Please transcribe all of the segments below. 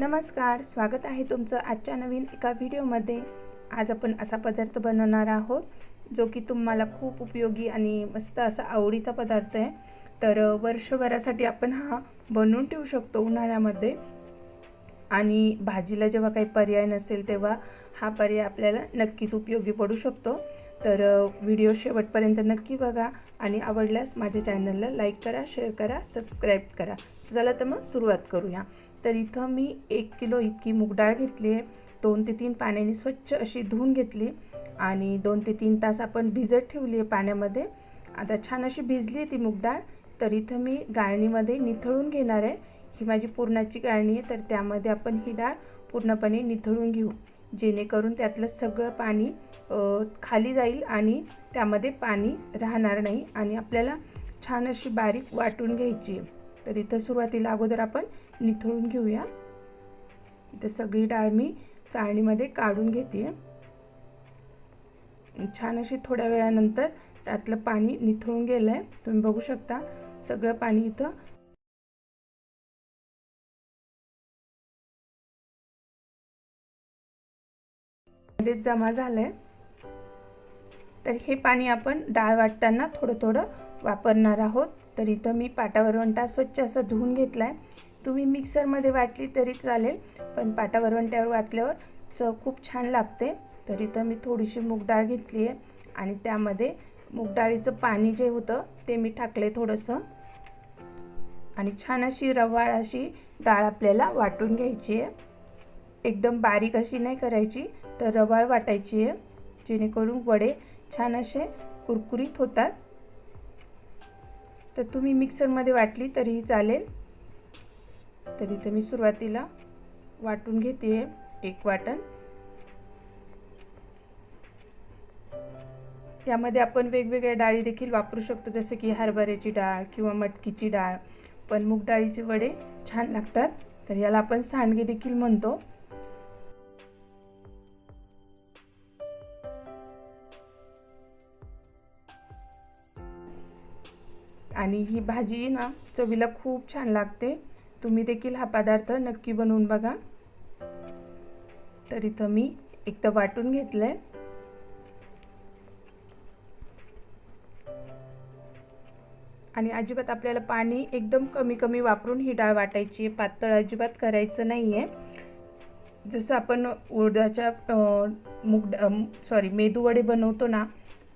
नमस्कार स्वागत आहे तुमचं आजच्या नवीन एका व्हिडिओमध्ये. आज आपण असा पदार्थ बनवणार आहोत जो की तुम्हाला खूप उपयोगी आणि मस्त असा आवडीचा पदार्थ आहे. तर वर्षभरासाठी आपण हा बनवून ठेवू शकतो उन्हाळ्यामध्ये. आणि भाजीला जेव्हा काही पर्याय नसेल तेव्हा हा पर्याय आपल्याला नक्कीच उपयोगी पडू शकतो. तर व्हिडिओ शेवटपर्यंत नक्की बघा आणि आवडल्यास माझ्या चॅनलला लाईक करा शेअर करा सबस्क्राईब करा. चला तर मग सुरुवात करूया. तर इथं मी एक किलो इतकी मूगडाळ घेतली आहे. दोन ते तीन पाण्याने स्वच्छ अशी धुवून घेतली. आणि दोन ते तीन तास आपण भिजत ठेवली आहे पाण्यामध्ये. आता छान अशी भिजली आहे ती मूगडाळ तर इथं मी गाळणीमध्ये निथळून घेणार आहे. ही माझी पुरणाची गाळणी आहे. तर त्यामध्ये आपण ही डाळ पूर्णपणे निथळून घेऊ. जेणेकरून त्यातलं सगळं पाणी खाली जाईल आणि त्यामध्ये पाणी राहणार नाही आणि आपल्याला छान अशी बारीक वाटून घ्यायची आहे. तर इथं सुरुवातीला अगोदर आपण निथळून घेऊया. इथं सगळी डाळ मी चाळणीमध्ये काढून घेते छान अशी थोड्या वेळानंतर त्यातलं पाणी निथळून गेलं आहे तुम्ही बघू शकता सगळं पाणी इथं जमा झालं आहे तर हे पाणी आपण डाळ वाटताना थोडं थोडं वापरणार आहोत. तर इथं मी पाटावरवंटा स्वच्छ असं धुवून घेतला आहे तुम्ही मिक्सरमध्ये वाटली तरी चालेल पण पाटावरवंट्यावर वाटल्यावर चव खूप छान लागते. तर इथं मी थोडीशी मूग डाळ घेतली आहे आणि त्यामध्ये मूगडाळीचं पाणी जे होतं ते मी टाकले थोडंसं. आणि छान अशी रवाळ अशी डाळ आपल्याला वाटून घ्यायची आहे. एकदम बारीक अशी नाही करायची तर रवाळ वाटायची आहे. जेणेकरून वडे छान असे कुरकुरीत होतात. तर तुम्ही मिक्सरमध्ये वाटली तरीही चालेल. तर इथं मी सुरुवातीला वाटून घेते एक वाटण. यामध्ये आपण वेगवेगळ्या डाळी देखील वापरू शकतो जसे की हरभऱ्याची डाळ किंवा मटकीची डाळ. पण मूग डाळीचे वडे छान लागतात. तर याला आपण सांडगे देखील म्हणतो. आणि ही भाजी ना चवीला खूप छान लागते. तुम्ही देखील हा पदार्थ नक्की बनवून बघा. तर इथं मी एक तर वाटून घेतलंय. आणि अजिबात आपल्याला पाणी एकदम कमी कमी वापरून ही डाळ वाटायची आहे. पातळ अजिबात करायचं नाही आहे जसं आपण उडदाच्या मूग सॉरी मेदूवडे बनवतो ना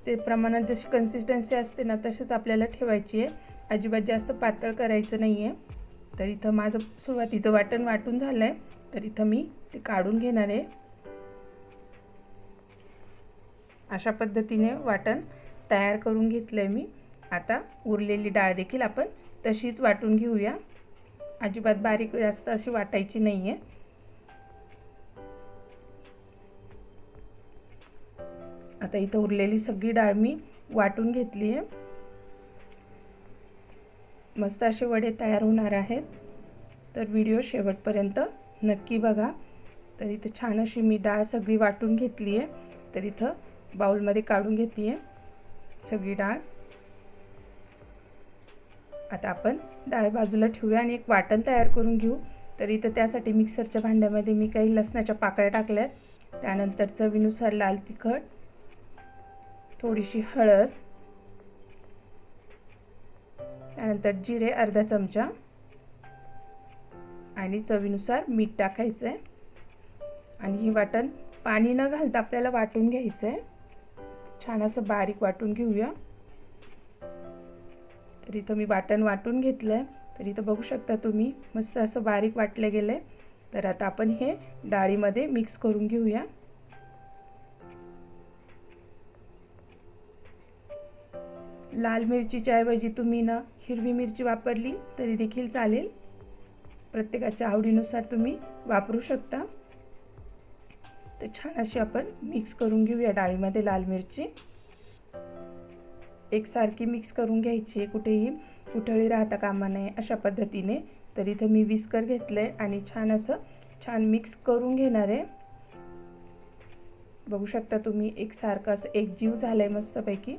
ते प्रमाणात जशी कन्सिस्टन्सी असते ना तशीच आपल्याला ठेवायची आहे. अजिबात जास्त पातळ करायचं नाही आहे तर इथं माझं सुरुवातीचं वाटण वाटून झालं आहे तर इथं मी ते काढून घेणार आहे. अशा पद्धतीने वाटण तयार करून घेतलं आहे मी. आता उरलेली डाळ देखील आपण तशीच वाटून घेऊया. अजिबात बारीक जास्त अशी वाटायची नाही आहे आता इथं उरलेली सगळी डाळ मी वाटून घेतली आहे. मस्त असे वडे तयार होणार आहेत. तर व्हिडिओ शेवटपर्यंत नक्की बघा. तर इथं छान अशी मी डाळ सगळी वाटून घेतली आहे. तर इथं बाऊलमध्ये काढून घेते आहे सगळी डाळ. आता आपण डाळ बाजूला ठेवूया आणि एक वाटण तयार करून घेऊ. तर इथं त्यासाठी मिक्सरच्या भांड्यामध्ये मी काही लसणाच्या पाकळ्या टाकल्यात. त्यानंतर चवीनुसार लाल तिखट थोडीशी हळद त्यानंतर जिरे अर्धा चमचा आणि चवीनुसार मीठ टाकायचं. आहे आणि ही वाटण पाणी न घालता आपल्याला वाटून घ्यायचं. आहे छान असं बारीक वाटून घेऊया. तर इथं मी वाटण वाटून घेतलं आहे तर इथं बघू शकता तुम्ही मस्त असं बारीक वाटलं गेलं. आहे तर आता आपण हे डाळीमध्ये मिक्स करून घेऊया. लाल मिरचीच्या ऐवजी तुम्ही ना हिरवी मिरची वापरली तरी देखील चालेल. प्रत्येकाच्या आवडीनुसार तुम्ही वापरू शकता. तर छान अशी आपण मिक्स करून घेऊया डाळीमध्ये लाल मिरची. एकसारखी मिक्स करून घ्यायची आहे कुठेही. कुठळी राहता कामा नये अशा पद्धतीने. तर इथं मी विस्कर घेतलं आहे आणि छान असं छान मिक्स करून घेणार आहे. बघू शकता तुम्ही एकसारखं असं एकजीव झालं आहे मस्तपैकी.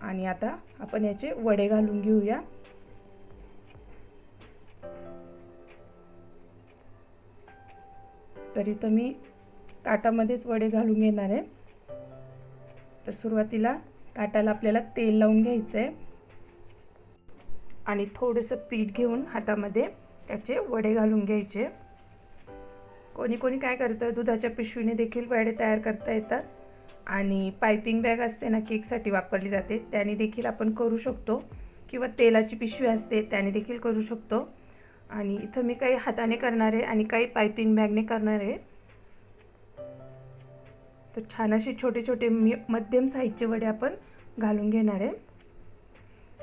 आणि आता आपण याचे वडे घालून घेऊया. तर इथं मी ताटामध्येच वडे घालून घेणार आहे. तर सुरुवातीला ताटाला आपल्याला तेल लावून घ्यायचं आहे आणि थोडंसं पीठ घेऊन हातामध्ये त्याचे वडे घालून घ्यायचे. कोणी कोणी काय करतं दुधाच्या पिशवीने देखील वडे तयार करता येतात. आणि पायपिंग बॅग असते ना केकसाठी वापरली जाते. त्याने देखील आपण करू शकतो. किंवा तेलाची पिशवी असते त्याने देखील करू शकतो. आणि इथं मी काही हाताने करणार आहे आणि काही पायपिंग बॅगने करणार आहे. तर छान असे छोटे छोटे मी मध्यम साईजचे वडे आपण घालून घेणार आहे.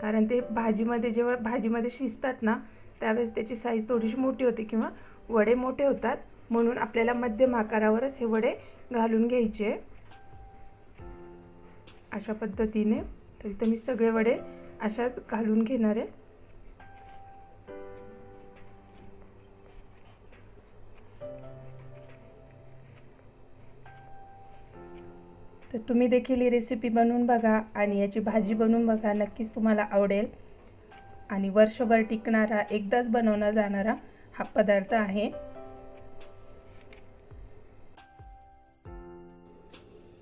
कारण ते भाजीमध्ये जेव्हा भाजीमध्ये शिजतात ना त्यावेळेस त्याची साईज थोडीशी मोठी होते किंवा वडे मोठे होतात. म्हणून आपल्याला मध्यम आकारावरच हे वडे घालून घ्यायचे. अशा पद्धतीने. तर इथं मी सगळे वडे अशाच घालून घेणार आहे. तर तुम्ही देखील ही रेसिपी बनवून बघा आणि याची भाजी बनवून बघा. नक्कीच तुम्हाला आवडेल. आणि वर्षभर टिकणारा एकदाच बनवला जाणारा हा पदार्थ आहे.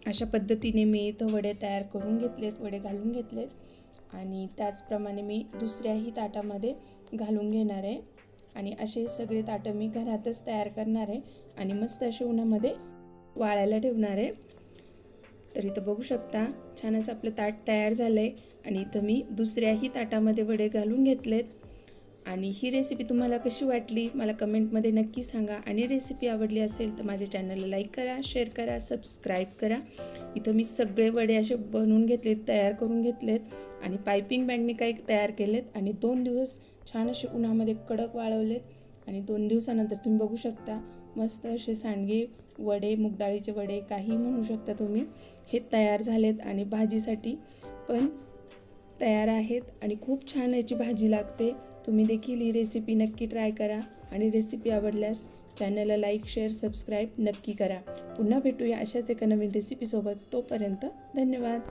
अशा पद्धतीने मी इथं वडे तयार करून घेतलेत वडे घालून घेतलेत. आणि त्याचप्रमाणे मी दुसऱ्याही ताटामध्ये घालून घेणार आहे. आणि असे सगळे ताटं मी घरातच तयार करणार आहे आणि मस्त असे उन्हामध्ये वाळायला ठेवणार आहे. तर इथं बघू शकता छान असं आपलं ताट तयार झालं आहे आणि इथं मी दुसऱ्याही ताटामध्ये वडे घालून घेतलेत. आणि ही रेसिपी तुम्हाला कशी वाटली मला कमेंटमध्ये नक्की सांगा. आणि रेसिपी आवडली असेल तर माझ्या चॅनलला लाईक करा शेअर करा सबस्क्राईब करा. इथं मी सगळे वडे असे बनवून घेतलेत तयार करून घेतलेत. आणि पायपिंग बॅगने काही तयार केलेत. आणि दोन दिवस छान असे उन्हामध्ये कडक वाळवलेत. आणि दोन दिवसानंतर तुम्ही बघू शकता मस्त असे सांडगे वडे मुगडाळीचे वडे काही म्हणू शकता तुम्ही. हे तयार झालेत आणि भाजीसाठी पण तयार आहेत. आणि खूप छान याची भाजी लागते. तुम्ही देखील ही रेसिपी नक्की ट्राय करा आणि रेसिपी आवडल्यास चॅनलला लाईक शेअर सबस्क्राईब नक्की करा. पुन्हा भेटूया अशाच एका नवीन रेसिपीसोबत तोपर्यंत धन्यवाद.